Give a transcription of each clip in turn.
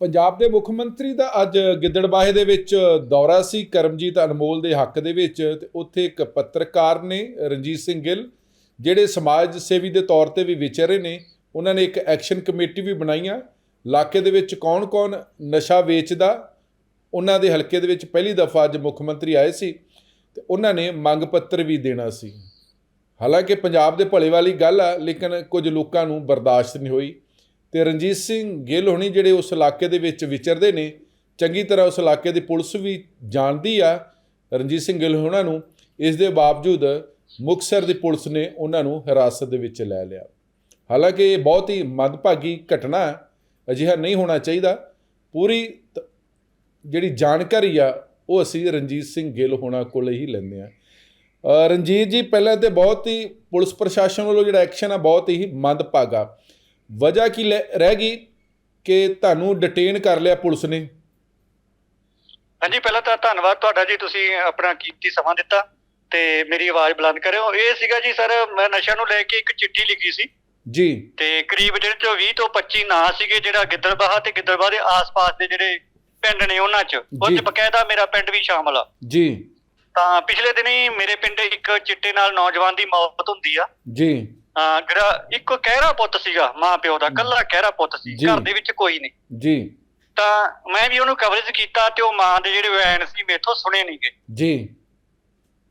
ਪੰਜਾਬ ਦੇ ਮੁੱਖ ਮੰਤਰੀ ਦਾ ਅੱਜ ਗਿੱਦੜਬਾਹੇ ਦੇ ਵਿੱਚ ਦੌਰਾ ਸੀ, ਕਰਮਜੀਤ ਅਨਮੋਲ ਦੇ ਹੱਕ ਦੇ ਵਿੱਚ ਤੇ ਉੱਥੇ ਇੱਕ ਪੱਤਰਕਾਰ ਨੇ, ਰਣਜੀਤ ਸਿੰਘ ਗਿੱਲ, ਜਿਹੜੇ ਸਮਾਜ ਸੇਵੀ ਦੇ ਤੌਰ ਤੇ ਵੀ ਵਿਚਰੇ ਨੇ, ਉਹਨਾਂ ਨੇ ਇੱਕ ਐਕਸ਼ਨ ਕਮੇਟੀ ਵੀ ਬਣਾਈਆਂ। ਇਲਾਕੇ ਦੇ ਵਿੱਚ ਕੌਣ-ਕੌਣ ਨਸ਼ਾ ਵੇਚਦਾ, ਉਹਨਾਂ ਦੇ ਹਲਕੇ ਦੇ ਵਿੱਚ ਪਹਿਲੀ ਦਫਾ ਅੱਜ ਮੁੱਖ ਮੰਤਰੀ ਆਏ ਸੀ ਤੇ ਉਹਨਾਂ ਨੇ ਮੰਗ ਪੱਤਰ ਵੀ ਦੇਣਾ ਸੀ। ਹਾਲਾਂਕਿ ਪੰਜਾਬ ਦੇ ਭਲੇ ਵਾਲੀ ਗੱਲ ਆ, ਲੇਕਿਨ ਕੁਝ ਲੋਕਾਂ ਨੂੰ ਬਰਦਾਸ਼ਤ ਨਹੀਂ ਹੋਈ। ਤੇ ਰਣਜੀਤ ਸਿੰਘ ਗਿੱਲ ਹੋਣੀ ਜਿਹੜੇ ਉਸ ਇਲਾਕੇ ਦੇ ਵਿੱਚ ਵਿਚਰਦੇ ਨੇ, ਚੰਗੀ ਤਰ੍ਹਾਂ ਉਸ ਇਲਾਕੇ ਦੀ ਪੁਲਿਸ ਵੀ ਜਾਣਦੀ ਆ ਰਣਜੀਤ ਸਿੰਘ ਗਿੱਲ ਹੋਣਾ ਨੂੰ, ਇਸ ਦੇ ਬਾਵਜੂਦ ਮੁਕਤਸਰ ਦੀ ਪੁਲਿਸ ਨੇ ਉਹਨਾਂ ਨੂੰ ਹਿਰਾਸਤ ਦੇ ਵਿੱਚ ਲੈ ਲਿਆ। ਹਾਲਾਂਕਿ ਇਹ ਬਹੁਤ ਹੀ ਮੰਦਭਾਗੀ ਘਟਨਾ ਹੈ, ਅਜਿਹਾ ਨਹੀਂ ਹੋਣਾ ਚਾਹੀਦਾ। ਪੂਰੀ ਤ- ਜਿਹੜੀ ਜਾਣਕਾਰੀ ਆ, ਉਹ ਅਸੀਂ ਰਣਜੀਤ ਸਿੰਘ ਗਿੱਲ ਹੋਣਾ ਕੋਲ ਹੀ ਲੈਂਦੇ ਆ ਰਣਜੀਤ ਜੀ, ਪਹਿਲਾਂ ਤੇ ਬਹੁਤ ਹੀ ਪੁਲਿਸ ਪ੍ਰਸ਼ਾਸਨ ਵੱਲੋਂ ਜਿਹੜਾ ਐਕਸ਼ਨ ਆ, ਬਹੁਤ ਹੀ ਮੰਦਭਾਗਾ। ਵਜ੍ਹਾ ਕੀ ਰਹਿ ਗਈ ਕਿ ਤੁਹਾਨੂੰ ਡਿਟੇਨ ਕਰ ਲਿਆ ਪੁਲਿਸ ਨੇ? ਹਾਂਜੀ ਪਹਿਲਾਂ ਤਾਂ ਧੰਨਵਾਦ ਤੁਹਾਡਾ ਜੀ ਤੁਸੀਂ ਆਪਣਾ ਕੀਮਤੀ ਸਮਾਂ ਦਿੱਤਾ ਤੇ ਮੇਰੀ ਆਵਾਜ਼ ਬੁਲੰਦ ਕਰਿਓ। ਇਹ ਸੀਗਾ ਜੀ ਸਰ ਮੈਂ ਨਸ਼ਾ ਨੂੰ ਲੈ ਕੇ ਇੱਕ ਚਿੱਠੀ ਲਿਖੀ ਸੀ। ਜੀ। ਤੇ ਕਰੀਬ ਜਿਹੜੇ ਚੋਂ 20 ਤੋਂ 25 ਨਾਂ ਸੀਗੇ ਜਿਹੜਾ ਗਿੱਦੜਬਾਹਾ ਤੇ ਗਿੱਦੜਬਾਹਾ ਦੇ ਆਸ-ਪਾਸ ਦੇ ਜਿਹੜੇ ਪਿੰਡ ਨੇ ਉਹਨਾਂ 'ਚ ਉਹ। 'ਚ ਬਕਾਇਦਾ ਮੇਰਾ ਪਿੰਡ ਵੀ ਸ਼ਾਮਲ ਆ। ਜੀ। ਤਾਂ ਪਿਛਲੇ ਦਿਨੀ ਮੇਰੇ ਪਿੰਡ ਇੱਕ ਚਿੱਟੇ ਨਾਲ ਨੌਜਵਾਨ ਦੀ ਮੌਤ ਹੁੰਦੀ ਆ। ਜੀ। ਅਹ ਜਿਹੜਾ ਇੱਕ ਕਹਿਰਾ ਪੁੱਤ ਸੀਗਾ ਮਾਂ ਪਿਓ ਦਾ ਕੱਲਾ ਕਹਿਰਾ ਪੁੱਤ ਸੀ ਜੀ। ਘਰ ਦੇ ਵਿੱਚ ਕੋਈ ਨਹੀਂ। ਜੀ। ਤਾਂ ਮੈਂ ਵੀ ਉਹਨੂੰ ਕਵਰੇਜ ਕੀਤਾ ਤੇ ਉਹ ਮਾਂ ਦੇ ਜਿਹੜੇ ਵੈਨ ਸੀ ਮੇਥੋਂ ਸੁਣੇ ਨਹੀਂ ਗਏ। ਜੀ।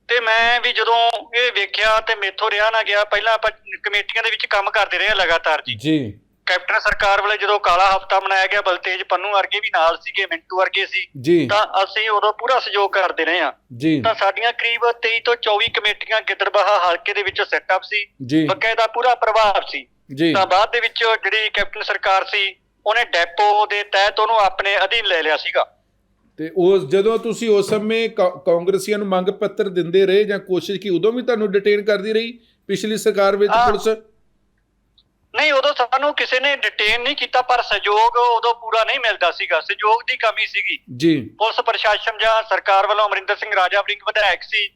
ਤੇ ਮੈਂ ਵੀ ਜਦੋਂ ਇਹ ਵੇਖਿਆ ਤੇ ਮੇਥੋਂ ਰਿਹਾ ਨਾ ਗਿਆ ਪਹਿਲਾਂ ਆਪਾਂ ਕਮੇਟੀਆਂ ਦੇ ਵਿੱਚ ਕੰਮ ਕਰਦੇ ਰਹੇ ਹਾਂ ਲਗਾਤਾਰ ਜੀ। ਜੀ। ਕੈਪਟਨ ਸਰਕਾਰ ਵੱਲੋਂ ਜਦੋਂ ਕਾਲਾ ਹਫਤਾ ਮਨਾਇਆ ਗਿਆ ਬਲਤੇਜ ਪੰਨੂ ਵਰਗੇ ਵੀ ਨਾਲ ਸੀਗੇ ਮਿੰਟੂ ਵਰਗੇ ਸੀ ਤਾਂ ਅਸੀਂ ਉਦੋਂ ਪੂਰਾ ਸਹਿਯੋਗ ਕਰਦੇ ਰਹੇ ਜੀ। ਤਾਂ ਸਾਡੀਆਂ ਕਰੀਬ 23 ਤੋਂ 24 ਕਮੇਟੀਆਂ ਗਿੱਦੜਬਾਹਾ ਹਲਕੇ ਦੇ ਵਿੱਚ ਸੈਟਅਪ ਸੀ ਬਕਾਇਦਾ ਪੂਰਾ ਪ੍ਰਭਾਵ ਸੀ। ਤਾਂ ਬਾਅਦ ਦੇ ਵਿੱਚ ਜਿਹੜੀ ਕੈਪਟਨ ਸਰਕਾਰ ਸੀ ਉਹਨੇ ਡੈਪੋ ਦੇ ਤਹਿਤ ਉਹਨੂੰ ਆਪਣੇ ਅਧੀਨ ਲੈ ਲਿਆ ਸੀਗਾ। ਤੇ ਉਸ ਜਦੋਂ ਤੁਸੀਂ ਉਸ ਸਮੇਂ ਕਾਂਗਰਸੀਆਂ ਨੂੰ ਮੰਗ ਪੱਤਰ ਦਿੰਦੇ ਰਹੇ ਜਾਂ ਕੋਸ਼ਿਸ਼ ਕੀ ਉਦੋਂ ਵੀ ਤੁਹਾਨੂੰ ਡਿਟੇਨ ਕਰਦੀ ਰਹੀ ਪਿਛਲੀ ਸਰਕਾਰ ਵਿੱਚ। ਪੁਲਿਸ? ਨਹੀਂ ਉਦੋਂ ਸਾਨੂੰ ਕਿਸੇ ਨੇ ਡਿਟੇਨ ਨਹੀਂ ਕੀਤਾ ਪਰ ਸਹਿਯੋਗ ਉਦੋਂ ਪੂਰਾ ਨਹੀਂ ਮਿਲਦਾ ਸੀਗਾ। ਸਹਿਯੋਗ ਦੀ ਕਮੀ ਸੀਗੀ। ਜੀ। ਪੁਲਿਸ ਪ੍ਰਸ਼ਾਸਨ ਜਾਂ ਸਰਕਾਰ ਵੱਲੋਂ ਅਮਰਿੰਦਰ ਸਿੰਘ ਰਾਜਾ ਵੜਿੰਗ ਵਿਧਾਇਕ ਸੀ।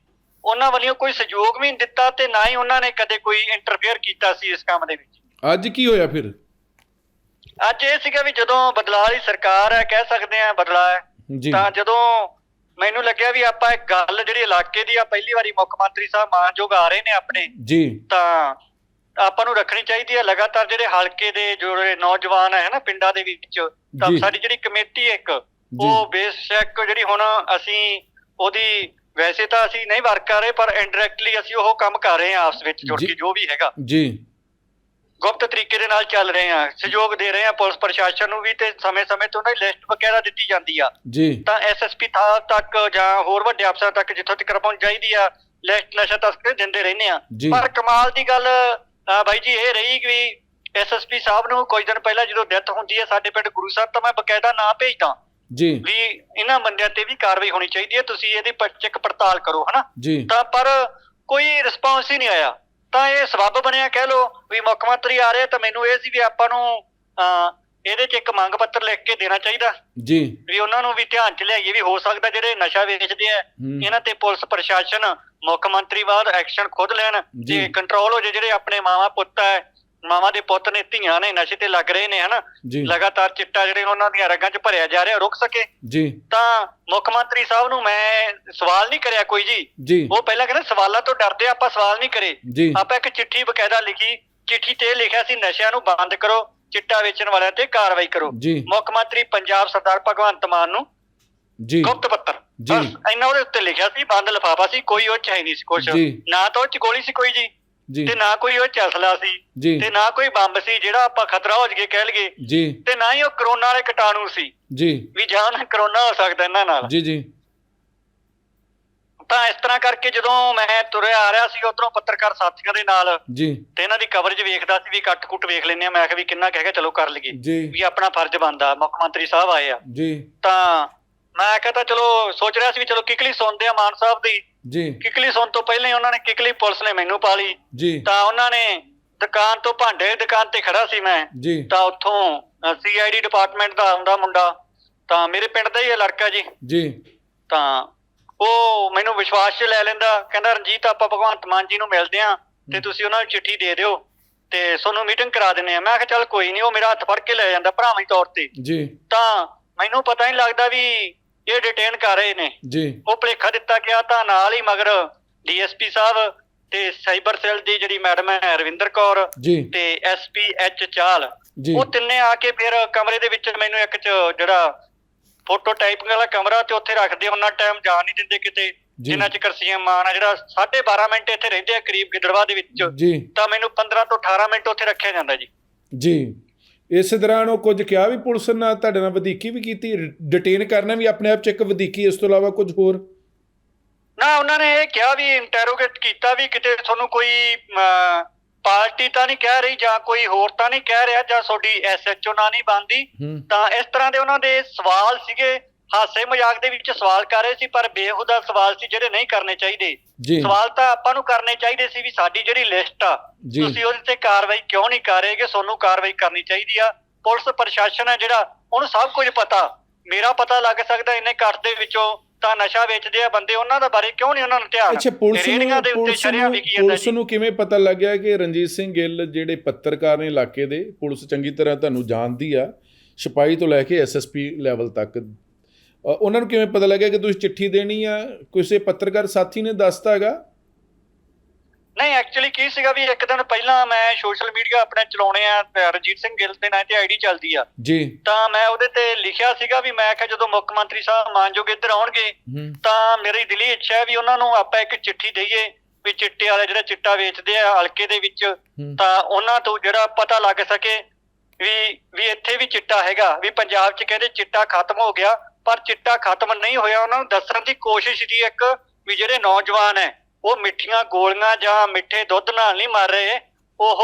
ਉਹਨਾਂ ਵੱਲੋਂ ਕੋਈ ਸਹਿਯੋਗ ਵੀ ਨਹੀਂ ਦਿੱਤਾ ਤੇ ਨਾ ਹੀ ਉਹਨਾਂ ਨੇ ਕਦੇ ਕੋਈ ਇੰਟਰਫੇਅਰ ਕੀਤਾ ਸੀ ਇਸ ਕੰਮ ਦੇ ਵਿੱਚ। ਅੱਜ ਕੀ ਹੋਇਆ ਫਿਰ? ਅੱਜ ਇਹ ਸੀਗਾ ਵੀ ਜਦੋਂ ਬਦਲਾਅ ਵਾਲੀ ਸਰਕਾਰ ਹੈ ਕਹਿ ਸਕਦੇ ਆ ਬਦਲਾਅ ਹੈ ਤਾਂ ਜਦੋਂ ਮੈਨੂੰ ਲੱਗਿਆ ਵੀ ਆਪਾਂ ਇੱਕ ਗੱਲ ਜਿਹੜੀ ਇਲਾਕੇ ਦੀ ਆ ਪਹਿਲੀ ਵਾਰੀ ਮੁੱਖ ਮੰਤਰੀ ਸਾਹਿਬ ਮਾਨਯੋਗ ਆ ਰਹੇ ਨੇ ਆਪਣੇ ਜੀ। ਤਾਂ ਆਪਾਂ ਨੂੰ ਰੱਖਣੀ ਚਾਹੀਦੀ ਹੈ। ਲਗਾਤਾਰ ਜਿਹੜੇ ਹਲਕੇ ਦੇ ਜਿਹੜੇ ਨੌਜਵਾਨ ਹੈ ਨਾ ਪਿੰਡਾਂ ਦੇ ਵਿੱਚ ਤਾਂ। ਸਾਡੀ ਜਿਹੜੀ ਕਮੇਟੀ ਹੈ ਇੱਕ ਉਹ ਬੇਸ਼ੱਕ ਜਿਹੜੀ ਹੁਣ ਅਸੀਂ ਉਹਦੀ ਵੈਸੇ ਤਾਂ ਅਸੀਂ ਨਹੀਂ ਵਰਕ ਕਰ ਰਹੇ ਪਰ ਇਨਡਾਇਰੈਕਟਲੀ ਅਸੀਂ ਉਹ ਕੰਮ ਕਰ ਰਹੇ ਹਾਂ ਆਪਸ ਵਿੱਚ ਜੁੜ। ਕੇ ਜੋ। ਵੀ ਹੈਗਾ। ਜੀ। ਗੁਪਤ ਤਰੀਕੇ ਦੇ ਨਾਲ ਚੱਲ ਰਹੇ ਹਾਂ ਸਹਿਯੋਗ ਦੇ ਰਹੇ ਹਾਂ ਪੁਲਿਸ ਪ੍ਰਸ਼ਾਸਨ ਨੂੰ ਵੀ ਤੇ ਸਮੇਂ-ਸਮੇਂ ਤੇ ਉਹਨਾਂ ਦੀ ਲਿਸਟ ਵਗੈਰਾ ਦਿੱਤੀ ਜਾਂਦੀ ਆ। ਜੀ। ਤਾਂ ਐਸਐਸਪੀ ਥਾਂ ਤੱਕ ਜਾਂ ਹੋਰ ਵੱਡੇ ਅਫਸਰਾਂ ਤੱਕ ਜਿੱਥੋਂ ਤੱਕ ਪਹੁੰਚ ਚਾਹੀਦੀ ਆ ਲਿਸਟ ਨਸ਼ਾ ਤਸਕਰ ਦਿੰਦੇ ਰਹਿੰਦੇ ਆ। ਪਰ ਕਮਾਲ ਦੀ ਗੱਲ ਬਾਈ ਜੀ ਇਹ ਰਹੀ ਕਿ ਐਸਐਸਪੀ ਸਾਹਿਬ ਨੂੰ ਕੁਝ ਦਿਨ ਪਹਿਲਾਂ ਜਦੋਂ ਡੈਥ ਹੁੰਦੀ ਹੈ ਸਾਡੇ ਪਿੰਡ ਗੁਰੂ ਸਾਹਿਬ ਤਾਂ ਮੈਂ ਬਕਾਇਦਾ ਨਾਂ ਭੇਜਦਾ। ਜੀ। ਵੀ ਇਹਨਾਂ ਬੰਦਿਆਂ ਤੇ ਵੀ ਕਾਰਵਾਈ ਹੋਣੀ ਚਾਹੀਦੀ ਹੈ ਤੁਸੀਂ ਇਹਦੀ ਚੈੱਕ ਪੜਤਾਲ ਕਰੋ ਹਨਾ? ਤਾਂ ਪਰ ਕੋਈ ਰਿਸਪਾਂਸ ਹੀ ਨਹੀਂ ਆਇਆ। ਤਾਂ ਇਹ ਸਬੱਬ ਬਣਿਆ ਕਹਿ ਲੋ ਵੀ ਮੁੱਖ ਮੰਤਰੀ ਆ ਰਹੇ ਤਾਂ ਮੈਨੂੰ ਇਹ ਸੀ ਵੀ ਆਪਾਂ ਨੂੰ ਇਹਦੇ 'ਚ ਇੱਕ ਮੰਗ ਪੱਤਰ ਲਿਖ ਕੇ ਦੇਣਾ ਚਾਹੀਦਾ। ਜੀ। ਵੀ ਉਹਨਾਂ ਨੂੰ ਵੀ ਧਿਆਨ 'ਚ ਲਿਆਈਏ ਵੀ ਹੋ ਸਕਦਾ ਜਿਹੜੇ ਨਸ਼ਾ ਵੇਚਦੇ ਆ ਹੂੰ। ਇਹਨਾਂ ਤੇ ਪੁਲਿਸ ਪ੍ਰਸ਼ਾਸਨ ਮੁੱਖ ਮੰਤਰੀ ਬਾਅਦ ਐਕਸ਼ਨ ਖੁਦ ਲੈਣ ਜੀ। ਤੇ ਕੰਟਰੋਲ ਹੋ ਜੇ ਜਿਹੜੇ ਆਪਣੇ ਮਾਵਾ ਪੁੱਤ ਹੈ ਮਾਵਾ ਦੇ ਪੁੱਤ ਨੇ ਧੀਆਂ ਨੇ ਨਸ਼ੇ ਤੇ ਲੱਗ ਰਹੇ ਨੇ ਹਨਾ? ਜੀ। ਲਗਾਤਾਰ ਚਿੱਟਾ ਜਿਹੜੇ ਉਹਨਾਂ ਦੀਆਂ ਰਗਾਂ 'ਚ ਭਰਿਆ ਜਾ ਰਿਹਾ ਰੁਕ ਸਕੇ। ਜੀ। ਤਾਂ ਮੁੱਖ ਮੰਤਰੀ ਸਾਹਿਬ ਨੂੰ ਮੈਂ ਸਵਾਲ ਨਹੀਂ ਕਰਿਆ ਕੋਈ ਜੀ। ਜੀ। ਉਹ ਪਹਿਲਾਂ ਕਹਿੰਦੇ ਸਵਾਲਾਂ ਤੋਂ ਡਰਦੇ ਆ, ਆਪਾਂ ਸਵਾਲ ਨਹੀਂ ਕਰੇ। ਜੀ। ਆਪਾਂ ਇੱਕ ਚਿੱਠੀ ਬਕਾਇਦਾ ਲਿਖੀ ਚਿੱਠੀ ਤੇ ਇਹ ਲਿਖਿਆ ਸੀ ਨਸ਼ਿਆਂ ਨੂੰ ਬੰਦ ਕਰੋ। ਚਿੱਟਾ ਵੇਚਣ ਵਾਲਿਆਂ ਤੇ ਕਾਰਵਾਈ ਕਰੋ। ਮੁੱਖ ਮੰਤਰੀ ਪੰਜਾਬ ਸਰਦਾਰ ਭਗਵੰਤ ਮਾਨ ਨੂੰ ਜੀ। ਗੁਪਤ ਪੱਤਰ। ਜੀ। ਇੰਨਾ ਉਹਦੇ ਉੱਤੇ ਲਿਖਿਆ ਸੀ ਬੰਦ ਲਿਫਾਫਾ ਸੀ ਕੋਈ ਉਹ ਚ ਹੈ ਨਹੀਂ ਸੀ ਕੁਛ। ਨਾ ਤਾਂ ਉਹ ਚ ਗੋਲੀ ਸੀ ਕੋਈ ਜੀ। ਤੇ ਨਾ ਕੋਈ ਉਹ ਚ ਅਸਲਾ ਸੀ ਤੇ ਨਾ ਕੋਈ ਬੰਬ ਸੀ ਜਿਹੜਾ ਆਪਾਂ ਖਤਰਾ ਹੋ ਜਗੇ ਕਹਿ ਜੀ। ਤੇ ਨਾ ਹੀ ਉਹ ਕਰੋਨਾ ਵਾਲੇ ਕੀਟਾਣੂ ਸੀ। ਜੀ। ਵੀ ਜਾਨ ਕਰੋਨਾ ਹੋ ਸਕਦਾ ਇਹਨਾਂ ਨਾਲ। ਜੀ ਜੀ। ਤਾਂ ਇਸ ਤਰ੍ਹਾਂ ਕਰਕੇ ਜਦੋਂ ਮੈਂ ਤੁਰਿਆ ਆ ਰਿਹਾ ਸੀ ਉਧਰੋਂ ਪੱਤਰਕਾਰ ਸਾਥੀਆਂ ਦੇ ਨਾਲ ਜੀ। ਤੇ ਇਹਨਾਂ ਦੀ ਕਵਰੇਜ ਵੇਖਦਾ ਸੀ ਵੀ ਕੱਟ ਕੁੱਟ ਵੇਖ ਲੈਂਦੇ ਆ ਮੈਂ ਕਿਹਾ ਵੀ ਕਿੰਨਾ ਕਹਿ ਕੇ ਚਲੋ ਕਰ ਲਈਏ। ਜੀ। ਵੀ ਆਪਣਾ ਫਰਜ਼ ਬਣਦਾ। ਮੁੱਖ ਮੰਤਰੀ ਸਾਹਿਬ ਆਏ ਆ। ਜੀ। ਤਾਂ ਮੈਂ ਕਹਿੰਦਾ ਚਲੋ ਸੋਚ ਰਿਹਾ ਸੀ ਵੀ ਚਲੋ ਕਿਕਲੀ ਸੁਣਦੇ ਆ ਮਾਨ ਸਾਹਿਬ ਦੀ। ਜੀ। ਕਿਕਲੀ ਸੁਣ ਤੋਂ ਪਹਿਲਾਂ ਹੀ ਉਹਨਾਂ ਨੇ ਕਿਕਲੀ ਪੁਲਿਸ ਨੇ ਮੈਨੂੰ ਪਾ ਲਈ। ਜੀ। ਤਾਂ ਉਹਨਾਂ ਨੇ ਦੁਕਾਨ ਤੋਂ ਭਾਂਡੇ ਦੀ ਦੁਕਾਨ ਤੇ ਖੜਾ ਸੀ ਮੈਂ। ਜੀ। ਤਾਂ ਉੱਥੋਂ ਸੀਆਈਡੀ ਡਿਪਾਰਟਮੈਂਟ ਦਾ ਆਉਂਦਾ ਮੁੰਡਾ। ਤਾਂ ਮੇਰੇ ਪਿੰਡ ਦਾ ਹੀ ਹੈ ਲੜਕਾ ਜੀ। ਜੀ। ਤਾਂ ਉਹ ਮੈਨੂੰ ਵਿਸ਼ਵਾਸ 'ਚ ਲੈ ਲੈਂਦਾ ਕਹਿੰਦਾ ਰਣਜੀਤ ਆਪਾਂ ਭਗਵੰਤ ਮਾਨ ਜੀ ਨੂੰ ਮਿਲਦੇ ਆਂ ਤੇ ਤੁਸੀਂ ਉਹਨਾਂ ਨੂੰ ਚਿੱਠੀ ਦੇ ਦਿਓ ਤੇ ਤੁਹਾਨੂੰ ਮੀਟਿੰਗ ਕਰਾ ਦਿੰਨੇ ਆ ਮੈਂ ਕਿਹਾ ਚੱਲ ਕੋਈ ਨਹੀਂ ਉਹ ਮੇਰਾ ਹੱਥ ਫੜ ਕੇ ਲੈ ਜਾਂਦਾ ਭਰਾਵਾਂ ਤੌਰ ਤੇ। ਜੀ। ਤਾਂ ਮੈਨੂੰ ਪਤਾ ਨਹੀਂ ਲੱਗਦਾ ਵੀ ਇਹ ਡਿਟੇਨ ਕਰ ਰਹੇ ਨੇ। ਜੀ। ਉਹ ਭਲੇਖਾ ਦਿੱਤਾ ਗਿਆ ਤਾਂ ਨਾਲ ਹੀ ਮਗਰ ਡੀਐਸਪੀ ਸਾਹਿਬ ਤੇ ਸਾਈਬਰ ਸੈੱਲ ਦੀ ਜਿਹੜੀ ਮੈਡਮ ਹੈ ਰਵਿੰਦਰ ਕੌਰ ਤੇ ਐਸਪੀ ਐਚ ਚਾਲ। ਉਹ ਤਿੰਨੇ ਆ ਕੇ ਫਿਰ ਕਮਰੇ ਦੇ ਵਿੱਚ ਮੈਨੂੰ ਇੱਕ ਚ ਜਿਹੜਾ ਫੋਟੋ ਟਾਈਪਿੰਗ ਵਾਲਾ ਕਮਰਾ ਤੇ ਉੱਥੇ ਰੱਖਦੇ ਉਹਨਾਂ ਟਾਈਮ ਜਾਣ ਨਹੀਂ ਦਿੰਦੇ ਕਿਤੇ। ਜੀ। ਜਿੰਨਾ ਚਿਰ ਸੀਐਮ ਮਾਨ ਆ ਜਿਹੜਾ 12.5 ਮਿੰਟ ਇੱਥੇ ਰਹਿੰਦੇ ਆ ਕਰੀਬ ਗਿੱਦੜਵਾ ਦੇ ਵਿੱਚ। ਜੀ। ਤਾਂ ਮੈਨੂੰ 15 ਤੋਂ 18 ਮਿੰਟ ਉੱਥੇ ਰੱਖਿਆ ਜਾਂਦਾ ਜੀ। ਜੀ। ਇਸ ਦੌਰਾਨ ਉਹ ਕੁਝ ਕਿਹਾ ਵੀ ਪੁਲਿਸ ਨਾਲ ਤੁਹਾਡੇ ਨਾਲ ਵਧੀਕੀ ਵੀ ਕੀਤੀ ਡਿਟੇਨ ਕਰਨਾ ਵੀ ਆਪਣੇ ਆਪ ਚ ਇੱਕ ਵਧੀਕੀ ਇਸ ਤੋਂ ਇਲਾਵਾ ਕੁਝ ਹੋਰ? ਨਾ ਉਹਨਾਂ ਨੇ ਇਹ ਕਿਹਾ ਵੀ ਇੰਟਰੋਗੇਟ ਕੀਤਾ ਵੀ ਕਿਤੇ ਤੁਹਾਨੂੰ ਕੋਈ ਪਾਰਟੀ ਤਾਂ ਨਹੀਂ ਕਹਿ ਰਹੀ ਜਾਂ ਕੋਈ ਹੋਰ ਤਾਂ ਨਹੀਂ ਕਹਿ ਰਿਹਾ ਜਾਂ ਤੁਹਾਡੀ ਐਸਐਚਓ ਨਾਲ ਨਹੀਂ ਬੰਦੀ ਤਾਂ ਇਸ ਤਰ੍ਹਾਂ ਦੇ ਉਹਨਾਂ ਦੇ ਸਵਾਲ ਸੀਗੇ ਹਾਸੇ ਮਜ਼ਾਕ ਦੇ ਵਿੱਚ ਸਵਾਲ ਕਰ ਰਹੇ ਸੀ ਪਰ ਬੇਹੂਦਾ ਸਵਾਲ ਸੀ ਜਿਹੜੇ ਨਹੀਂ ਕਰਨੇ ਚਾਹੀਦੇ। ਸਵਾਲ ਤਾਂ ਆਪਾਂ ਨੂੰ ਕਰਨੇ ਚਾਹੀਦੇ ਸੀ ਵੀ ਸਾਡੀ ਜਿਹੜੀ ਲਿਸਟ ਆ। ਤੁਸੀਂ ਉਹਦੇ ਤੇ ਕਾਰਵਾਈ ਕਿਉਂ ਨਹੀਂ ਕਰ ਰਹੇਗੇ ਤੁਹਾਨੂੰ ਕਾਰਵਾਈ ਕਰਨੀ ਚਾਹੀਦੀ ਆ? ਪੁਲਿਸ ਪ੍ਰਸ਼ਾਸਨ ਹੈ ਜਿਹੜਾ ਉਹਨੂੰ ਸਭ ਕੁਝ ਪਤਾ। ਮੇਰਾ ਪਤਾ ਲੱਗ ਸਕਦਾ ਇੰਨੇ ਕੱਟ ਦੇ ਵਿੱਚੋਂ ਤਾਂ ਨਸ਼ਾ ਵੇਚਦੇ ਆ ਬੰਦੇ ਉਹਨਾਂ ਦਾ ਬਾਰੇ ਕਿਉਂ ਨਹੀਂ ਉਹਨਾਂ ਨੂੰ ਧਿਆਨ? ਅੱਛਾ ਪੁਲਿਸ ਨੂੰ ਦੇ ਉੱਤੇ ਪੁਲਿਸ ਸ਼ਰਿਆਂ ਨੂੰ ਪੁਲਿਸ ਨੂੰ ਕਿਵੇਂ ਪਤਾ ਲੱਗਿਆ ਕਿ ਰਣਜੀਤ ਸਿੰਘ ਗਿੱਲ ਜਿਹੜੇ ਪੱਤਰਕਾਰ ਨੇ ਇਲਾਕੇ ਦੇ ਪੁਲਿਸ ਚੰਗੀ ਤਰ੍ਹਾਂ ਤੁਹਾਨੂੰ ਜਾਣਦੀ ਆ ਸਿਪਾਹੀ ਤੋਂ ਲੈ ਕੇ ਐਸਐਸਪੀ ਲੈਵਲ ਤੱਕ। ਉਹਨਾਂ ਨੂੰ ਕਿਵੇਂ ਪਤਾ ਲੱਗਿਆ ਕਿ ਤੁਸੀਂ ਚਿੱਠੀ ਦੇਣੀ ਆ? ਕਿਸੇ ਪੱਤਰਕਾਰ ਸਾਥੀ ਨੇ ਦੱਸਤਾ ਹੈਗਾ? ਨਹੀਂ ਐਕਚੁਅਲੀ ਕੀ ਸੀਗਾ ਵੀ ਇੱਕ ਦਿਨ ਪਹਿਲਾਂ ਮੈਂ ਸੋਸ਼ਲ ਮੀਡੀਆ ਆਪਣੇ ਚਲਾਉਣੇ ਆ ਤੇ ਰਣਜੀਤ ਸਿੰਘ ਗਿੱਲ ਦੇ ਨਾਂ ਤੇ ਆਈਡੀ ਚੱਲਦੀ ਆ। ਜੀ। ਤਾਂ ਮੈਂ ਉਹਦੇ ਤੇ ਲਿਖਿਆ ਸੀਗਾ ਵੀ ਮੈਂ ਕਿਹਾ ਜਦੋਂ ਮੁੱਖ ਮੰਤਰੀ ਸਾਹਿਬ ਮਾਨਯੋਗ ਇੱਧਰ ਆਉਣਗੇ ਤਾਂ ਮੇਰੀ ਦਿਲੀ ਇੱਛਾ ਹੈ ਵੀ ਉਹਨਾਂ ਨੂੰ ਆਪਾਂ ਇੱਕ ਚਿੱਠੀ ਦਈਏ ਵੀ ਚਿੱਟੇ ਵਾਲੇ ਜਿਹੜਾ ਚਿੱਟਾ ਵੇਚਦੇ ਆ ਹਲਕੇ ਦੇ ਵਿੱਚ। ਤਾਂ ਉਹਨਾਂ ਤੋਂ ਜਿਹੜਾ ਪਤਾ ਲੱਗ ਸਕੇ ਵੀ ਵੀ ਇੱਥੇ ਵੀ ਚਿੱਟਾ ਹੈਗਾ ਵੀ ਪੰਜਾਬ 'ਚ ਕਹਿੰਦੇ ਚਿੱਟਾ ਖਤਮ ਹੋ ਗਿਆ ਪਰ ਚਿੱਟਾ ਖਤਮ ਨਹੀਂ ਹੋਇਆ ਉਹਨਾਂ ਨੂੰ ਦੱਸਣ ਦੀ ਕੋਸ਼ਿਸ਼ ਦੀ ਇੱਕ ਵੀ ਜਿਹੜੇ ਨੌਜਵਾਨ ਹੈ ਉਹ ਮਿੱਠੀਆਂ ਗੋਲੀਆਂ ਜਾਂ ਮਿੱਠੇ ਦੁੱਧ ਨਾਲ ਨਹੀਂ ਮਰ ਰਹੇ ਉਹ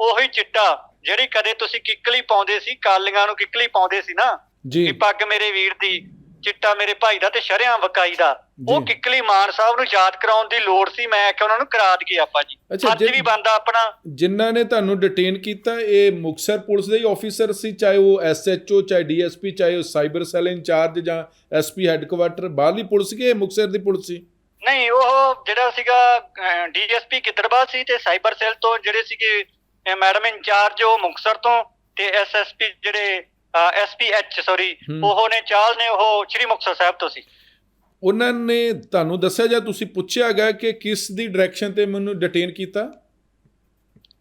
ਉਹੀ ਚਿੱਟਾ ਜਿਹੜੀ ਕਦੇ ਤੁਸੀਂ ਕਿੱਕਲੀ ਪਾਉਂਦੇ ਸੀ ਕਾਲੀਆਂ ਨੂੰ ਕਿੱਕਲੀ ਪਾਉਂਦੇ ਸੀ ਨਾ ਜੀ। ਵੀ ਪੱਗ ਮੇਰੇ ਵੀਰ ਦੀ ਚਿੱਟਾ ਮੇਰੇ ਭਾਈ ਦਾ ਤੇ ਸ਼ਰਿਆਂ ਵਕਾਈ ਦਾ ਉਹ। ਕਿੱਕਲੀ ਮਾਨ ਸਾਹਿਬ ਨੂੰ ਯਾਦ ਕਰਾਉਣ ਦੀ ਲੋੜ ਸੀ ਮੈਂ ਕਿ ਉਹਨਾਂ ਨੂੰ ਕਰਾ ਦਈਏ ਆਪਾਂ ਜੀ। ਅੱਜ ਵੀ ਬੰਦਾ ਆਪਣਾ ਜਿਨ੍ਹਾਂ ਨੇ ਤੁਹਾਨੂੰ ਡਿਟੇਨ ਕੀਤਾ ਇਹ ਮੁਕਸਰ ਪੁਲਿਸ ਦੇ ਹੀ ਆਫੀਸਰ ਸੀ ਚਾਹੇ ਉਹ ਐਸਐਚਓ ਚਾਹੇ ਡੀਐਸਪੀ ਚਾਹੇ ਉਹ ਸਾਈਬਰ ਸੈੱਲ ਇੰਚਾਰਜ ਜਾਂ ਐਸਪੀ ਹੈੱਡਕੁਆਟਰ ਬਾਹਰਲੀ ਪੁਲਿਸ ਕਿ ਇਹ ਮੁਕਸਰ ਦੀ ਪੁਲਿਸ ਸੀ? ਨਹੀਂ ਉਹ ਜਿਹੜਾ ਸੀਗਾ ਡੀਐਸਪੀ ਗਿੱਦੜਬਾ ਸੀ ਤੇ ਸਾਈਬਰ ਸੈੱਲ ਤੋਂ ਜਿਹੜੇ ਸੀਗੇ ਮੈਡਮ ਇੰਚਾਰਜ ਉਹ ਮੁਕਸਰ ਤੋਂ ਤੇ ਐਸਐਸਪੀ ਜਿਹੜੇ ਐਸਪੀਐਚ ਸੌਰੀ। ਉਹ ਨੇ ਚਾਲ ਨੇ ਉਹ ਸ਼੍ਰੀ ਮੁਕਤਸਰ ਸਾਹਿਬ ਤੋਂ ਸੀ। ਉਹਨਾਂ ਨੇ ਤੁਹਾਨੂੰ ਦੱਸਿਆ ਜਾਂ ਤੁਸੀਂ ਪੁੱਛਿਆ ਗਿਆ ਕਿ ਕਿਸ ਦੀ ਡਾਇਰੈਕਸ਼ਨ ਤੇ ਮੈਨੂੰ ਡਿਟੇਨ ਕੀਤਾ?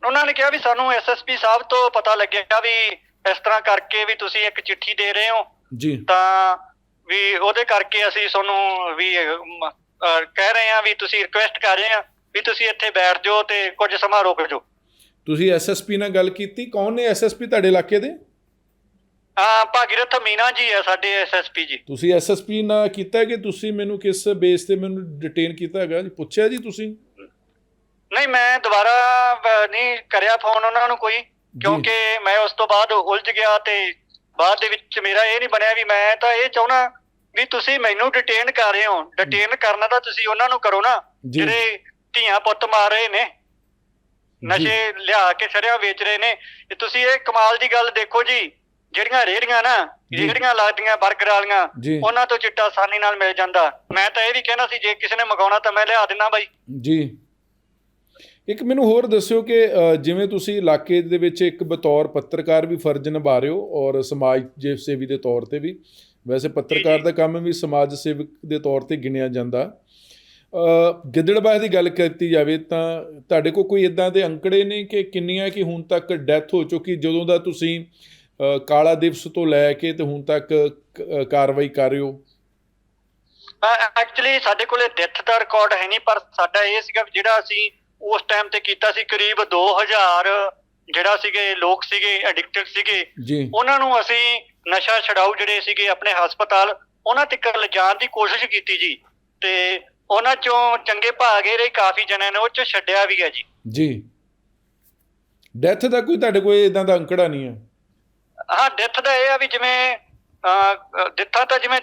ਉਹਨਾਂ ਨੇ ਕਿਹਾ ਵੀ ਸਾਨੂੰ ਐਸਐਸਪੀ ਸਾਹਿਬ ਤੋਂ ਪਤਾ ਲੱਗਿਆ ਵੀ ਇਸ ਤਰ੍ਹਾਂ ਕਰਕੇ ਵੀ ਤੁਸੀਂ ਇੱਕ ਚਿੱਠੀ ਦੇ ਰਹੇ ਹੋ। ਜੀ। ਤਾਂ ਵੀ ਉਹਦੇ ਕਰਕੇ ਅਸੀਂ ਤੁਹਾਨੂੰ ਵੀ ਕਹਿ ਰਹੇ ਹਾਂ ਵੀ ਤੁਸੀਂ ਰਿਕੁਐਸਟ ਕਰ ਰਹੇ ਹਾਂ ਵੀ ਤੁਸੀਂ ਇੱਥੇ ਬੈਠ ਜਾਓ ਤੇ ਕੁਝ ਸਮਾਂ ਰੁਕ ਜਾਓ। ਤੁਸੀਂ ਐਸਐਸਪੀ ਨਾਲ ਗੱਲ ਕੀਤੀ ਕੌਣ ਨੇ ਐਸਐਸਪੀ ਤੁਹਾਡੇ ਇਲਾਕੇ ਦੇ? ਆ ਭਾਗੀਰਥ ਮੀਨਾ ਜੀ ਹੈ ਸਾਡੇ ਐਸਐਸਪੀ ਜੀ। ਤੁਸੀਂ ਐਸਐਸਪੀ ਨਾਲ ਕੀਤਾ ਕਿ ਤੁਸੀਂ ਮੈਨੂੰ ਕਿਸ ਬੇਸ ਤੇ ਮੈਨੂੰ ਡਿਟੇਨ ਕੀਤਾ ਹੈਗਾ? ਜੀ ਪੁੱਛਿਆ ਜੀ ਤੁਸੀਂ? ਨਹੀਂ ਮੈਂ ਦੁਬਾਰਾ ਨਹੀਂ ਕਰਿਆ ਫੋਨ ਉਹਨਾਂ ਨੂੰ ਕੋਈ ਕਿਉਂਕਿ ਮੈਂ ਉਸ ਤੋਂ ਬਾਅਦ ਉਲਝ ਗਿਆ ਤੇ ਬਾਅਦ ਦੇ ਵਿੱਚ ਮੇਰਾ ਇਹ ਨਹੀਂ ਬਣਿਆ ਵੀ ਮੈਂ ਤਾਂ ਇਹ ਚਾਹਣਾ ਵੀ ਤੁਸੀਂ ਮੈਨੂੰ ਡਿਟੇਨ ਕਰ ਰਹੇ ਹੋ। ਡਿਟੇਨ ਕਰਨਾ ਤਾਂ ਤੁਸੀਂ ਉਹਨਾਂ ਨੂੰ ਕਰੋ ਨਾ। ਜੀ। ਜਿਹੜੇ ਧੀਆਂ ਪੁੱਤ ਮਾਰ ਰਹੇ ਨੇ ਨਸ਼ੇ ਲਿਆ ਕੇ ਛੜਿਆ ਵੇਚ ਰਹੇ ਨੇ ਤੇ ਤੁਸੀਂ ਇਹ ਕਮਾਲ ਦੀ ਗੱਲ ਦੇਖੋ ਜੀ। ਜਿਹੜੀਆਂ ਰੇੜੀਆਂ ਨਾ ਜੀ। ਰੇੜੀਆਂ ਲੱਗਦੀਆਂ 버ਗਰ ਵਾਲੀਆਂ ਜੀ। ਉਹਨਾਂ ਤੋਂ ਚਿੱਟਾ ਆਸਾਨੀ ਨਾਲ ਮਿਲ ਜਾਂਦਾ। ਮੈਂ ਤਾਂ ਇਹ ਵੀ ਕਹਿਣਾ ਸੀ ਜੇ ਕਿਸੇ ਨੇ ਮੰਗਾਉਣਾ ਤਾਂ ਮੈਂ ਲਿਆ ਦਿੰਦਾ ਬਾਈ। ਜੀ। ਇੱਕ ਮੈਨੂੰ ਹੋਰ ਦੱਸਿਓ ਕਿ ਅ, ਜਿਵੇਂ ਤੁਸੀਂ ਇਲਾਕੇ ਦੇ ਵਿੱਚ ਇੱਕ ਬਤੌਰ ਪੱਤਰਕਾਰ ਵੀ ਫਰਜ਼ ਨਿਭਾ ਰਹੇ ਹੋ ਔਰ ਸਮਾਜ ਜੇ ਸੇਵੀ ਦੇ ਤੌਰ ਤੇ ਵੀ ਵੈਸੇ ਪੱਤਰਕਾਰ। ਦਾ ਕੰਮ ਵੀ ਸਮਾਜ ਸੇਵਕ ਦੇ ਤੌਰ ਤੇ ਗਿਣਿਆ ਜਾਂਦਾ। ਅ ਗਿੱਦੜਬਾਹ ਦੀ ਗੱਲ ਕੀਤੀ ਜਾਵੇ ਤਾਂ ਤੁਹਾਡੇ ਕੋਲ ਕੋਈ ਇਦਾਂ ਦੇ ਅੰਕੜੇ ਨੇ ਕਿ ਕਿੰਨੀਆਂ ਕਿ ਹੁਣ ਤੱਕ ਡੈਥ ਹੋ ਚੁੱਕੀ ਜਦੋਂ ਦਾ ਤੁਸੀਂ ਕਾਲਾ ਦਿਵਸ ਤੋਂ ਲੈ ਕੇ ਤੇ ਹੁਣ ਤੱਕ ਕਾਰਵਾਈ ਕਰ ਰਹੇ ਹੋ? ਐਕਚੁਅਲੀ ਸਾਡੇ ਕੋਲੇ ਡੈਥ ਦਾ ਰਿਕਾਰਡ ਹੈ ਨਹੀਂ ਪਰ ਸਾਡਾ ਇਹ ਸੀਗਾ ਜਿਹੜਾ ਅਸੀਂ ਉਸ ਟਾਈਮ ਤੇ ਕੀਤਾ ਸੀ ਕਰੀਬ 2000 ਜਿਹੜਾ ਸੀਗੇ ਲੋਕ ਸੀਗੇ ਐਡਿਕਟਡ ਸੀਗੇ ਉਹਨਾਂ ਨੂੰ ਅਸੀਂ ਨਸ਼ਾ ਛਡਾਊ ਜਿਹੜੇ ਸੀਗੇ ਆਪਣੇ ਹਸਪਤਾਲ ਉਹਨਾਂ ਤੱਕ ਲਿਜਾਣ ਦੀ ਕੋਸ਼ਿਸ਼ ਕੀਤੀ ਜੀ। ਤੇ ਉਹਨਾਂ ਚੋਂ ਚੰਗੇ ਭਾਗੇ ਰਹੇ ਕਾਫੀ ਜਣਿਆਂ ਨੇ ਉਹ ਚ ਛੱਡਿਆ ਵੀ ਹੈ ਜੀ। ਜੀ। ਡੈਥ ਦਾ ਕੋਈ ਤੁਹਾਡੇ ਕੋਲ ਇਦਾਂ ਦਾ ਅੰਕੜਾ ਨਹੀਂ ਹੈ? ਹਾਂ ਡੈਥ ਦਾ ਇਹ ਆ ਵੀ ਜਿਵੇਂ ਡੈਥਾਂ ਤਾਂ ਜਿਵੇਂ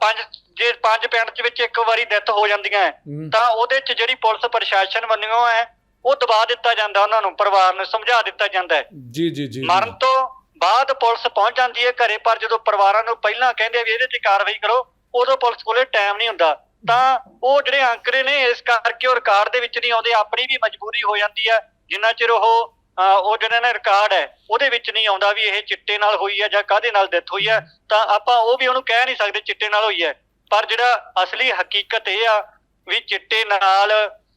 ਪੰਜ ਜੇ ਪੰਜ ਪਿੰਡ ਚ ਵਿੱਚ ਇੱਕ ਵਾਰੀ ਡੈਥ ਹੋ ਜਾਂਦੀਆਂ। ਤਾਂ ਉਹਦੇ ਚ ਜਿਹੜੀ ਪੁਲਿਸ ਪ੍ਰਸ਼ਾਸਨ ਵੱਲੋਂ ਹੈ ਉਹ ਦਬਾ ਦਿੱਤਾ ਜਾਂਦਾ ਉਹਨਾਂ ਨੂੰ ਪਰਿਵਾਰ ਨੂੰ ਸਮਝਾ ਦਿੱਤਾ ਜਾਂਦਾ ਹੈ। ਜੀ ਜੀ ਜੀ। ਮਰਨ ਤੋਂ ਬਾਅਦ ਪੁਲਿਸ ਪਹੁੰਚ ਜਾਂਦੀ ਹੈ ਘਰੇ ਪਰ ਜਦੋਂ ਪਰਿਵਾਰਾਂ ਨੂੰ ਪਹਿਲਾਂ ਕਹਿੰਦੇ ਵੀ ਇਹਦੇ ਤੇ ਕਾਰਵਾਈ ਕਰੋ ਉਦੋਂ ਪੁਲਿਸ ਕੋਲੇ ਟਾਈਮ ਨਹੀਂ ਹੁੰਦਾ। ਤਾਂ ਉਹ ਜਿਹੜੇ ਅੰਕੜੇ ਨੇ ਇਸ ਕਰਕੇ ਉਹ ਰਿਕਾਰਡ ਦੇ ਵਿੱਚ ਨਹੀਂ ਆਉਂਦੇ ਆਪਣੀ ਵੀ ਮਜਬੂਰੀ ਹੋ ਜਾਂਦੀ ਹੈ। ਜਿੰਨਾ ਚਿਰ ਉਹ ਉਹ ਜਿਹੜਾ ਨੇ ਰਿਕਾਰਡ ਹੈ ਉਹਦੇ ਵਿੱਚ ਨਹੀਂ ਆਉਂਦਾ ਵੀ ਇਹ ਚਿੱਟੇ ਨਾਲ ਹੋਈ ਹੈ ਜਾਂ ਕਾਹਦੇ ਨਾਲ ਡੈਥ ਹੋਈ ਹੈ। ਤਾਂ ਆਪਾਂ ਉਹ ਵੀ ਉਹਨੂੰ ਕਹਿ ਨਹੀਂ ਸਕਦੇ ਚਿੱਟੇ ਨਾਲ ਹੋਈ ਹੈ। ਪਰ ਜਿਹੜਾ ਅਸਲੀ ਹਕੀਕਤ ਇਹ ਆ ਵੀ ਚਿੱਟੇ ਨਾਲ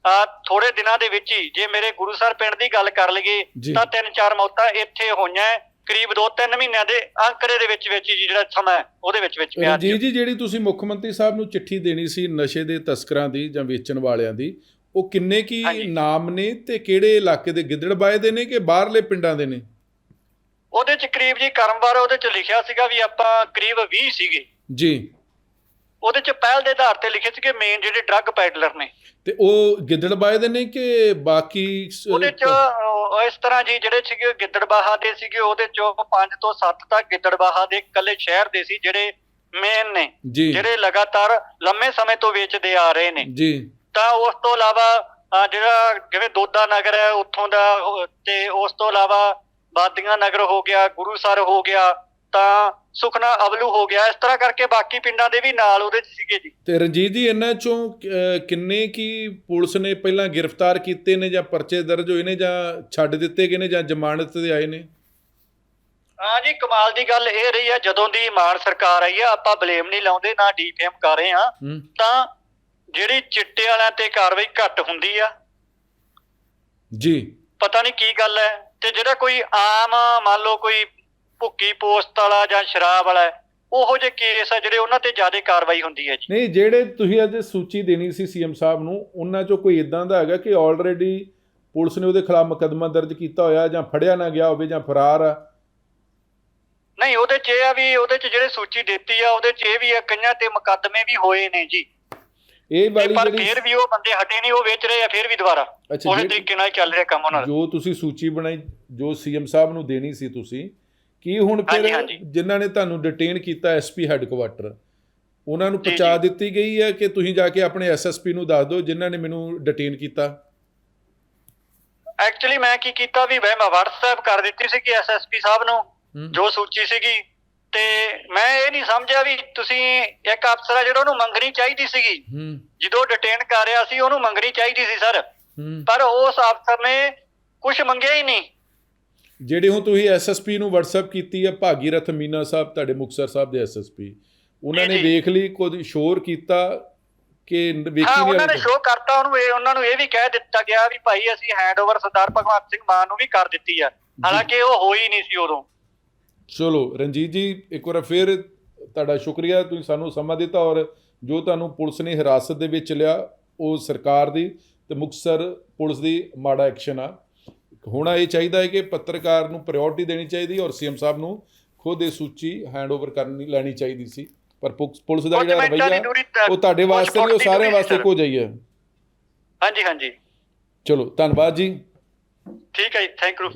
ਆ ਥੋੜੇ ਦਿਨਾਂ ਦੇ ਵਿੱਚ ਹੀ ਜੇ ਮੇਰੇ ਗੁਰੂ ਸਰ ਪਿੰਡ ਦੀ ਗੱਲ ਕਰ ਲਈਏ। ਤਾਂ ਤਿੰਨ ਚਾਰ ਮੌਤਾਂ ਇੱਥੇ ਹੋਈਆਂ ਕਰੀਬ 2-3 ਮਹੀਨਿਆਂ ਦੇ ਅੰਕੜੇ ਦੇ ਵਿੱਚ ਵਿੱਚ ਜਿਹੜਾ ਸਮਾਂ ਉਹਦੇ ਵਿੱਚ ਵਿੱਚ ਪਿਆ ਰਣਜੀਤ ਜੀ ਜਿਹੜੀ ਤੁਸੀਂ ਮੁੱਖ ਮੰਤਰੀ ਸਾਹਿਬ ਨੂੰ ਚਿੱਠੀ ਦੇਣੀ ਸੀ ਨਸ਼ੇ ਦੇ ਤਸਕਰਾਂ ਦੀ ਜਾਂ ਵੇਚਣ ਵਾਲਿਆਂ ਦੀ ਉਹ ਕਿੰਨੇ ਕੀ। ਨਾਮ ਨੇ ਤੇ ਕਿਹੜੇ ਇਲਾਕੇ ਦੇ ਗਿੱਦੜਬਾਏ ਦੇ ਨੇ ਕਿ ਬਾਹਰਲੇ ਪਿੰਡਾਂ ਦੇ ਨੇ? ਉਹਦੇ ਚ ਕਰੀਬ ਜੀ ਕਰਮਵਾਰ ਉਹਦੇ ਚ ਲਿਖਿਆ ਸੀਗਾ ਵੀ ਆਪਾਂ ਕਰੀਬ 20 ਸੀਗੇ। ਜੀ। ਉਹਦੇ ਚ ਪਹਿਲ ਦੇ ਆਧਾਰ ਤੇ ਲਿਖੇ ਸੀਗੇ ਮੇਨ ਜਿਹੜੇ ਡਰੱਗ ਪੈਡਲਰ ਨੇ। ਤੇ ਉਹ ਗਿੱਦੜਬਾਏ ਦੇ ਨੇ ਕਿ ਬਾਕੀ ਸ- ਉਹਦੇ ਚ ਇਸ ਤਰ੍ਹਾਂ ਜੀ ਜਿਹੜੇ ਸੀਗੇ ਗਿੱਦੜਬਾਹਾ ਦੇ ਸੀਗੇ ਉਹਦੇ ਚੋਂ 5 ਤੋਂ 7 ਤੱਕ ਗਿੱਦੜਬਾਹਾ ਦੇ ਇਕੱਲੇ ਸ਼ਹਿਰ ਦੇ ਸੀ ਜਿਹੜੇ ਮੇਨ ਨੇ ਜਿਹੜੇ ਲਗਾਤਾਰ ਲੰਮੇ ਸਮੇਂ ਤੋਂ ਵੇਚਦੇ ਆ ਰਹੇ ਨੇ। ਜੀ। ਤਾਂ ਉਸ ਤੋਂ ਇਲਾਵਾ ਜਿਹੜਾ ਜਿਵੇਂ ਦੋਦਾ ਨਗਰ ਹੈ ਉੱਥੋਂ ਦਾ ਤੇ ਉਸ ਤੋਂ ਇਲਾਵਾ ਬਾਦੀਆਂ ਨਗਰ ਹੋ ਗਿਆ ਗੁਰੂਸਰ ਹੋ ਗਿਆ ਤਾਂ ਸੁਖਨਾ ਅਵਲੂ ਹੋ ਗਿਆ। ਇਸ ਤਰ੍ਹਾਂ ਕਰਕੇ ਬਾਕੀ ਪਿੰਡਾਂ ਦੇ ਵੀ ਨਾਲ ਉਹਦੇ ਚ ਸੀਗੇ ਜੀ। ਤੇ ਰਣਜੀਤ ਜੀ ਇਹਨਾਂ ਚੋਂ ਕਿੰਨੇ ਕੀ ਪੁਲਿਸ ਨੇ ਪਹਿਲਾਂ ਗ੍ਰਿਫਤਾਰ ਕੀਤੇ ਨੇ ਜਾਂ ਪਰਚੇ ਦਰਜ ਹੋਏ ਨੇ ਜਾਂ ਛੱਡ ਦਿੱਤੇ ਗਏ ਨੇ ਜਾਂ ਜ਼ਮਾਨਤ ਤੇ ਆਏ ਨੇ? ਹਾਂ ਜੀ ਕਮਾਲ ਦੀ ਗੱਲ ਇਹ ਰਹੀ ਹੈ ਜਦੋਂ ਦੀ ਮਾਨ ਸਰਕਾਰ ਆਈ ਆ ਆਪਾਂ ਬਲੇਮ ਨਹੀਂ ਲਾਉਂਦੇ ਨਾ ਡੀਫੇਮ ਕਰ ਰਹੇ ਆ ਹੂੰ। ਤਾਂ ਜਿਹੜੀ ਚਿੱਟੇ ਵਾਲਿਆਂ ਤੇ ਕਾਰਵਾਈ ਘੱਟ ਹੁੰਦੀ ਆ। ਜੀ। ਪਤਾ ਨਹੀਂ ਕੀ ਗੱਲ ਹੈ। ਤੇ ਜਿਹੜਾ ਕੋਈ ਆਮ ਮੰਨ ਲਓ ਕੋਈ ਭੁੱਕੀ ਪੋਸਟ ਵਾਲਾ ਜਾਂ ਸ਼ਰਾਬ ਵਾਲਾ ਉਹੋ ਜਿਹੇ ਕੇਸ ਆ ਜਿਹੜੇ ਉਹਨਾਂ ਤੇ ਜ਼ਿਆਦਾ ਕਾਰਵਾਈ ਹੁੰਦੀ ਹੈ ਜੀ। ਨਹੀਂ ਜਿਹੜੇ ਤੁਸੀਂ ਅੱਜ ਸੂਚੀ ਦੇਣੀ ਸੀ ਸੀਐਮ ਸਾਹਿਬ ਨੂੰ ਉਹਨਾਂ ਚੋਂ ਕੋਈ ਇਦਾਂ ਦਾ ਹੈਗਾ ਕਿ ਆਲਰੇਡੀ ਪੁਲਿਸ ਨੇ ਉਹਦੇ ਖਿਲਾਫ ਮੁਕੱਦਮਾ ਦਰਜ ਕੀਤਾ ਹੋਇਆ ਜਾਂ ਫੜਿਆ ਨਾ ਗਿਆ ਹੋਵੇ ਜਾਂ ਫਰਾਰ ਆ? ਨਹੀਂ ਉਹਦੇ 'ਚ ਇਹ ਆ ਵੀ ਉਹਦੇ 'ਚ ਜਿਹੜੇ ਸੂਚੀ ਦਿੱਤੀ ਆ ਉਹਦੇ 'ਚ ਇਹ ਵੀ ਆ ਕਈਆਂ ਤੇ ਮੁਕੱਦਮੇ ਵੀ ਹੋਏ ਨੇ ਜੀ। ਇਹ ਵਾਲੀ ਪਰ ਫਿਰ ਵੀ ਉਹ ਬੰਦੇ ਹਟੇ ਨਹੀਂ ਉਹ ਵੇਚ ਰਹੇ ਆ ਫਿਰ ਵੀ ਦੁਬਾਰਾ। ਉਹਦੇ ਤਰੀਕੇ ਨਾਲ ਚੱਲ ਰਿਹਾ ਕੰਮ ਉਹਨਾਂ ਦਾ। ਜੋ ਤੁਸੀਂ ਸੂਚੀ ਬਣਾਈ ਜੋ ਸੀਐਮ ਸਾਹਿਬ ਨੂੰ ਦੇਣੀ ਸੀ ਤੁਸੀਂ ਕੀ ਹੁਣ ਫਿਰ ਹਾਂਜੀ। ਜਿਨ੍ਹਾਂ ਨੇ ਤੁਹਾਨੂੰ ਡਿਟੇਨ ਕੀਤਾ ਐਸਪੀ ਹੈੱਡਕੁਆਟਰ ਉਹਨਾਂ ਨੂੰ ਜੀ, ਪਹੁੰਚਾ ਜੀ। ਦਿੱਤੀ ਗਈ ਹੈ ਕਿ ਤੁਸੀਂ ਜਾ ਕੇ ਆਪਣੇ ਐਸਐਸਪੀ ਨੂੰ ਦੱਸ ਦਿਓ ਜਿਨ੍ਹਾਂ ਨੇ ਮੈਨੂੰ ਡਿਟੇਨ ਕੀਤਾ? ਐਕਚੁਅਲੀ ਮੈਂ ਕੀ ਕੀਤਾ ਵੀ ਮੈਂ WhatsApp ਕਰ ਦਿੱਤੀ ਸੀ ਕਿ ਐਸਐਸਪੀ ਸਾਹਿਬ ਨੂੰ। ਜੋ ਸੂਚੀ ਸੀਗੀ। ਤੇ ਮੈਂ ਇਹ ਨਹੀਂ ਸਮਝਿਆ ਵੀ ਤੁਸੀਂ ਇੱਕ ਅਫਸਰ ਆ ਜਿਹੜਾ ਉਹਨੂੰ ਮੰਗਣੀ ਚਾਹੀਦੀ ਸੀਗੀ। ਹੂੰ। ਜਦੋਂ ਡਿਟੇਨ ਕਰ ਰਿਹਾ ਸੀ ਉਹਨੂੰ ਮੰਗਣੀ ਚਾਹੀਦੀ ਸੀ ਸਰ। ਹੂੰ। ਪਰ ਉਸ ਅਫਸਰ ਨੇ ਕੁਝ ਮੰਗਿਆ ਹੀ ਨਹੀਂ। ਜਿਹੜੇ ਹੁਣ ਤੁਸੀਂ ਐਸਐਸਪੀ ਨੂੰ WhatsApp ਕੀਤੀ ਹੈ ਭਾਗੀਰਥ ਮੀਨਾ ਸਾਹਿਬ ਤੁਹਾਡੇ ਮੁਕਤਸਰ ਸਾਹਿਬ ਦੇ ਐਸਐਸਪੀ ਉਹਨਾਂ ਨੇ। ਵੇਖ ਲਈ ਕੁਝ ਸ਼ੋਰ ਕੀਤਾ ਕਿ ਵੇਖੀ ਹਾਂ ਨਹੀਂ ਉਹਨਾਂ ਨੇ ਸ਼ੋਅ ਕਰਤਾ ਉਹਨੂੰ ਇਹ ਉਹਨਾਂ ਨੂੰ ਇਹ ਵੀ ਕਹਿ ਦਿੱਤਾ ਗਿਆ ਵੀ ਭਾਈ ਅਸੀਂ ਹੈਂਡਓਵਰ ਸਰਦਾਰ ਭਗਵੰਤ ਸਿੰਘ ਮਾਨ ਨੂੰ ਵੀ ਕਰ ਦਿੱਤੀ ਆ। ਹਾਲਾਂਕਿ ਉਹ ਹੋਈ ਨਹੀਂ ਸੀ ਉਦੋਂ। ਚਲੋ ਰਣਜੀਤ ਜੀ ਇੱਕ ਵਾਰ ਫਿਰ ਤੁਹਾਡਾ ਸ਼ੁਕਰੀਆ ਤੁਸੀਂ ਸਾਨੂੰ ਸਮਾਂ ਦਿੱਤਾ ਔਰ ਜੋ ਤੁਹਾਨੂੰ ਪੁਲਿਸ ਨੇ ਹਿਰਾਸਤ ਦੇ ਵਿੱਚ ਲਿਆ ਉਹ ਸਰਕਾਰ ਦੀ ਤੇ ਮੁਕਤਸਰ ਪੁਲਿਸ ਦੀ ਮਾੜਾ ਐਕਸ਼ਨ ਆ। ਹੋਣਾ ਇਹ ਚਾਹੀਦਾ ਹੈ ਕਿ ਪੱਤਰਕਾਰ ਨੂੰ ਪ੍ਰਾਇੋਰਟੀ ਦੇਣੀ ਚਾਹੀਦੀ ਔਰ ਸੀਐਮ ਸਾਹਿਬ ਨੂੰ ਖੁਦ ਇਹ ਸੂਚੀ ਹੈਂਡਓਵਰ ਕਰਨੀ ਲੈਣੀ ਚਾਹੀਦੀ ਸੀ। ਪਰ ਪੁਲਿਸ ਦਾ ਜਿਹੜਾ ਰਵੱਈਆ ਉਹ ਤੁਹਾਡੇ ਵਾਸਤੇ ਨਹੀਂ ਉਹ ਸਾਰਿਆਂ ਵਾਸਤੇ। ਇੱਕੋ ਜਿਹੀ ਹੈ। ਹਾਂਜੀ ਹਾਂਜੀ। ਚਲੋ ਧੰਨਵਾਦ ਜੀ। ਠੀਕ ਹੈ ਜੀ ਥੈਂਕ ਯੂ